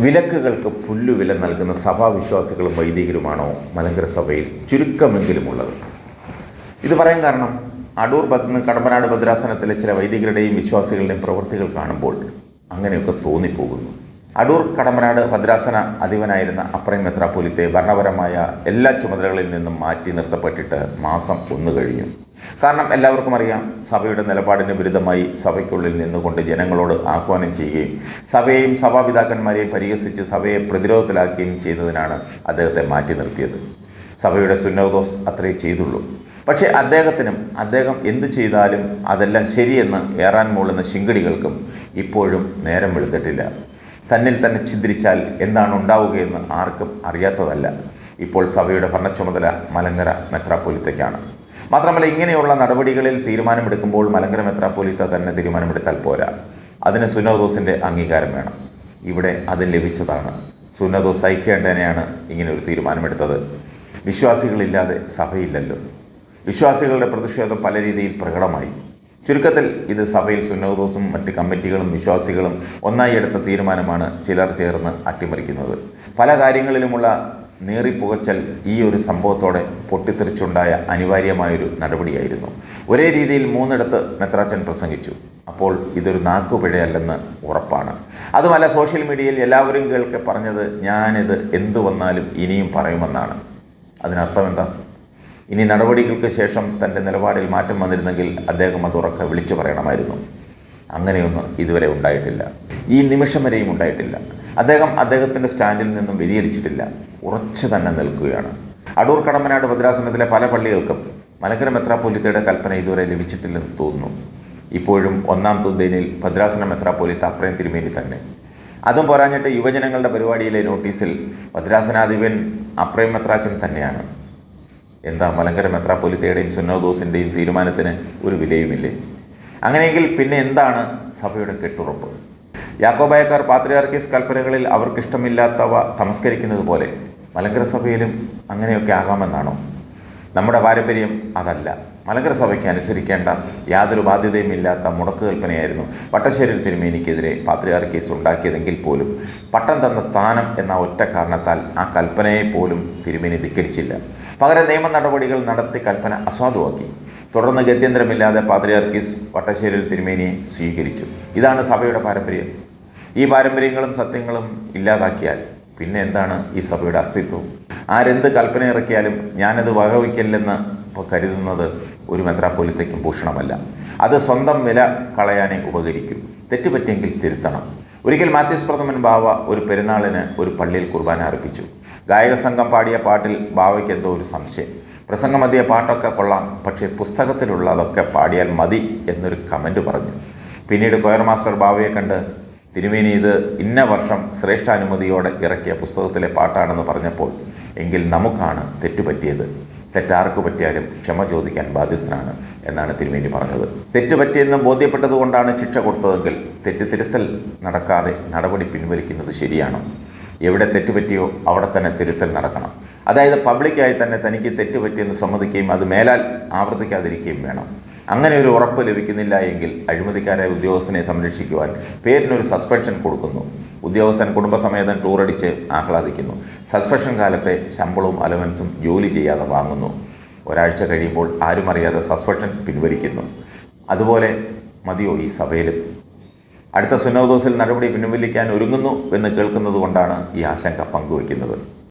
വിലക്കുകൾക്ക് പുല്ലുവില നൽകുന്ന സഭാവിശ്വാസികളും വൈദികരുമാണോ മലങ്കര സഭയിൽ ചുരുക്കമെങ്കിലുമുള്ളത് ഇത് പറയാൻ കാരണം അടൂർ ഭദ്ര കടമ്പനാട് ഭദ്രാസനത്തിലെ ചില വൈദികരുടെയും വിശ്വാസികളുടെയും പ്രവൃത്തികൾ കാണുമ്പോൾ അങ്ങനെയൊക്കെ തോന്നിപ്പോകുന്നു. അടൂർ കടമ്പനാട് ഭദ്രാസന അധിപനായിരുന്ന അപ്രൈം മെത്രാപ്പൊലിത്തെ ഭരണപരമായ എല്ലാ ചുമതലകളിൽ നിന്നും മാറ്റി നിർത്തപ്പെട്ടിട്ട് മാസം ഒന്ന് കഴിഞ്ഞു. കാരണം എല്ലാവർക്കും അറിയാം സഭയുടെ നിലപാടിന് വിരുദ്ധമായി സഭയ്ക്കുള്ളിൽ നിന്നുകൊണ്ട് ജനങ്ങളോട് ആഹ്വാനം ചെയ്യുകയും സഭയെയും സഭാപിതാക്കന്മാരെയും പരിഹസിച്ച് സഭയെ പ്രതിരോധത്തിലാക്കുകയും ചെയ്തതിനാണ് അദ്ദേഹത്തെ മാറ്റി നിർത്തിയത്. സഭയുടെ സുന്നോദോസ് അത്രേ ചെയ്തുള്ളൂ. പക്ഷേ അദ്ദേഹത്തിനും അദ്ദേഹം എന്ത് ചെയ്താലും അതെല്ലാം ശരിയെന്ന് ഏറാൻ മൂളുന്ന ശിങ്കടികൾക്കും ഇപ്പോഴും നേരം വെളുത്തിട്ടില്ല. തന്നിൽ തന്നെ ചിന്തിരിച്ചാൽ എന്താണ് ഉണ്ടാവുകയെന്ന് ആർക്കും അറിയാത്തതല്ല. ഇപ്പോൾ സഭയുടെ ഭരണച്ചുമതല മലങ്കര മെത്രാപ്പൊലിത്തയ്ക്കാണ്. മാത്രമല്ല ഇങ്ങനെയുള്ള നടപടികളിൽ തീരുമാനമെടുക്കുമ്പോൾ മലങ്കര മെത്രാപ്പൊലിത്ത തന്നെ തീരുമാനമെടുത്താൽ പോരാ. അതിന് സുനോദോസിന്റെ അംഗീകാരം വേണം. ഇവിടെ അത് ലഭിച്ചതാണ്. സുനോദോസ് ഐക്യേണ്ടനെയാണ് ഇങ്ങനെ ഒരു തീരുമാനമെടുത്തത്. വിശ്വാസികളില്ലാതെ സഭയില്ലല്ലോ. വിശ്വാസികളുടെ പ്രതിഷേധം പല രീതിയിൽ പ്രകടമായി. ചുരുക്കത്തിൽ ഇത് സഭയിൽ സുനദോസും മറ്റ് കമ്മിറ്റികളും വിശ്വാസികളും ഒന്നായി എടുത്ത തീരുമാനമാണ് ചിലർ ചേർന്ന് അട്ടിമറിക്കുന്നത്. പല കാര്യങ്ങളിലുമുള്ള നീറിപ്പുകച്ചൽ ഈ ഒരു സംഭവത്തോടെ പൊട്ടിത്തെറിച്ചുണ്ടായ അനിവാര്യമായൊരു നടപടിയായിരുന്നു. ഒരേ രീതിയിൽ മൂന്നിടത്ത് മെത്രാച്ചൻ പ്രസംഗിച്ചു. അപ്പോൾ ഇതൊരു നാക്കുപിഴയല്ലെന്ന് ഉറപ്പാണ്. അതുമല്ല സോഷ്യൽ മീഡിയയിൽ എല്ലാവരും കേൾക്കെ പറഞ്ഞത് ഞാനിത് എന്തു വന്നാലും ഇനിയും പറയുമെന്നാണ്. അതിനർത്ഥം എന്താ ഇനി നടപടികൾക്ക് ശേഷം തന്റെ നിലപാടിൽ മാറ്റം വന്നിരുന്നെങ്കിൽ അദ്ദേഹം അത് ഉറക്കെ വിളിച്ചു പറയണമായിരുന്നു. അങ്ങനെയൊന്നും ഇതുവരെ ഉണ്ടായിട്ടില്ല. ഈ നിമിഷം വരെയും ഉണ്ടായിട്ടില്ല. അദ്ദേഹം അദ്ദേഹത്തിന്റെ സ്റ്റാൻഡിൽ നിന്നും വ്യതിചരിച്ചിട്ടില്ല ഉറച്ചു തന്നെ നിൽക്കുകയാണ്. അടൂർ കടമ്പനാട് ഭദ്രാസനത്തിലെ പല പള്ളികൾക്കും മലക്കര മെത്രാപ്പൊലിത്തയുടെ കൽപ്പന ഇതുവരെ ലഭിച്ചിട്ടില്ലെന്ന് തോന്നുന്നു. ഇപ്പോഴും ഒന്നാം തുന്തേനിൽ ഭദ്രാസന മെത്രാപ്പൊലിത്ത അപ്രയം തിരുമേനി തന്നെ. അതും പോരാഞ്ഞിട്ട് യുവജനങ്ങളുടെ പരിപാടിയിലെ നോട്ടീസിൽ ഭദ്രാസനാധിപൻ അപ്രയം മെത്രാച്ചൻ തന്നെയാണ്. എന്താ മലങ്കര മെത്രാപ്പൊലിത്തയുടെയും സുന്നോദോസിന്റെയും തീരുമാനത്തിന് ഒരു വിലയുമില്ലേ? അങ്ങനെയെങ്കിൽ പിന്നെ എന്താണ് സഭയുടെ കെട്ടുറപ്പ്? യാക്കോബായക്കാർ പാത്രിയാർക്കീസ് കൽപ്പനകളിൽ അവർക്കിഷ്ടമില്ലാത്തവ തമസ്കരിക്കുന്നത് പോലെ മലങ്കര സഭയിലും അങ്ങനെയൊക്കെ ആകാമെന്നാണോ? നമ്മുടെ പാരമ്പര്യം അതല്ല. മലങ്കര സഭയ്ക്ക് അനുസരിക്കേണ്ട യാതൊരു ബാധ്യതയും ഇല്ലാത്ത മുടക്ക് കൽപ്പനയായിരുന്നു പട്ടശ്ശേരി തിരുമേനിക്കെതിരെ പാത്രിയാർക്കീസ് ഉണ്ടാക്കിയതെങ്കിൽ പോലും പട്ടം തന്ന സ്ഥാനം എന്ന ഒറ്റ കാരണത്താൽ ആ കൽപ്പനയെ പോലും തിരുമേനി ധിക്കരിച്ചില്ല. പകരം നിയമ നടപടികൾ നടത്തി കൽപ്പന അസാധുവാക്കി. തുടർന്ന് ഗത്യന്തരമില്ലാതെ പാത്രിയാർക്കീസ് വട്ടശ്ശേരിൽ തിരുമേനിയെ സ്വീകരിച്ചു. ഇതാണ് സഭയുടെ പാരമ്പര്യം. ഈ പാരമ്പര്യങ്ങളും സത്യങ്ങളും ഇല്ലാതാക്കിയാൽ പിന്നെ എന്താണ് ഈ സഭയുടെ അസ്തിത്വം? ആരെന്ത് കൽപ്പന ഇറക്കിയാലും ഞാനത് വകവയ്ക്കില്ലെന്ന് ഇപ്പോൾ കരുതുന്നത് ഒരു മെത്രാപ്പൊലിത്തയ്ക്കും ഭൂഷണമല്ല. അത് സ്വന്തം വില കളയാനേ ഉപകരിക്കും. തെറ്റുപറ്റിയെങ്കിൽ തിരുത്തണം. ഒരിക്കൽ മാത്യൂസ് പ്രഥമൻ ബാവ ഒരു പെരുന്നാളിന് ഒരു പള്ളിയിൽ കുർബാന അർപ്പിച്ചു. ഗായക സംഘം പാടിയ പാട്ടിൽ ബാവയ്ക്ക് എന്തോ ഒരു സംശയം. പ്രസംഗമധ്യ പാട്ടൊക്കെ കൊള്ളാം പക്ഷേ പുസ്തകത്തിലുള്ളതൊക്കെ പാടിയാൽ മതി എന്നൊരു കമന്റ് പറഞ്ഞു. പിന്നീട് കൊയർ മാസ്റ്റർ ബാബയെ കണ്ട് തിരുമേനി ഇത് ഇന്ന വർഷം ശ്രേഷ്ഠാനുമതിയോടെ ഇറക്കിയ പുസ്തകത്തിലെ പാട്ടാണെന്ന് പറഞ്ഞപ്പോൾ എങ്കിൽ നമുക്കാണ് തെറ്റുപറ്റിയത്. തെറ്റാർക്ക് പറ്റിയാലും ക്ഷമ ചോദിക്കാൻ ബാധ്യസ്ഥനാണ് എന്നാണ് തിരുമേനി പറഞ്ഞത്. തെറ്റുപറ്റിയെന്ന് ബോധ്യപ്പെട്ടതുകൊണ്ടാണ് ശിക്ഷ കൊടുത്തതെങ്കിൽ തെറ്റ് തിരുത്തൽ നടക്കാതെ നടപടി പിൻവലിക്കുന്നത് ശരിയാണോ? എവിടെ തെറ്റുപറ്റിയോ അവിടെ തന്നെ തിരുത്തൽ നടക്കണം. അതായത് പബ്ലിക്കായി തന്നെ തനിക്ക് തെറ്റുപറ്റിയെന്ന് സമ്മതിക്കുകയും അത് മേലാൽ ആവർത്തിക്കാതിരിക്കുകയും വേണം. അങ്ങനെ ഒരു ഉറപ്പ് ലഭിക്കുന്നില്ല എങ്കിൽ അഴിമതിക്കാരായ ഉദ്യോഗസ്ഥനെ സംരക്ഷിക്കുവാൻ പേരിനൊരു സസ്പെൻഷൻ കൊടുക്കുന്നു. ഉദ്യോഗസ്ഥൻ കുടുംബസമേതം ടൂറടിച്ച് ആഹ്ലാദിക്കുന്നു. സസ്പെൻഷൻ കാലത്തെ ശമ്പളവും അലവൻസും ജോലി ചെയ്യാതെ വാങ്ങുന്നു. ഒരാഴ്ച കഴിയുമ്പോൾ ആരും അറിയാതെ സസ്പെൻഷൻ പിൻവലിക്കുന്നു. അതുപോലെ മതിയോ ഈ സഭയിൽ? അടുത്ത സുനോദോസിൽ നടപടി പിൻവലിക്കാൻ ഒരുങ്ങുന്നു എന്ന് കേൾക്കുന്നത് കൊണ്ടാണ് ഈ ആശങ്ക പങ്കുവയ്ക്കുന്നത്.